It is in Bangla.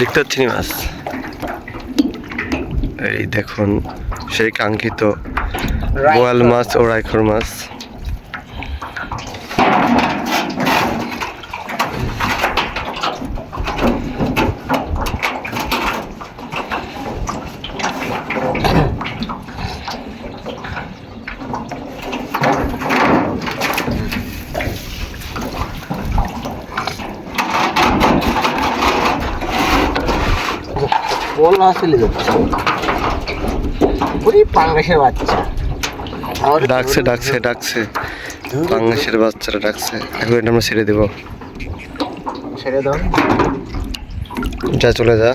দেখতে চিনি মাছ? এই দেখুন সেই কাঙ্ক্ষিত বোয়াল মাছ ও রাইখর মাছ। বল না চলে যাচ্ছে। ওই পাঙ্গাসের বাচ্চা। ডাকছে ডাকছে ডাকছে। বাংলাদেশের বাচ্চারা ডাকছে। এখন এটা আমরা ছেড়ে দেবো। ছেড়ে দাও। যা চলে যা।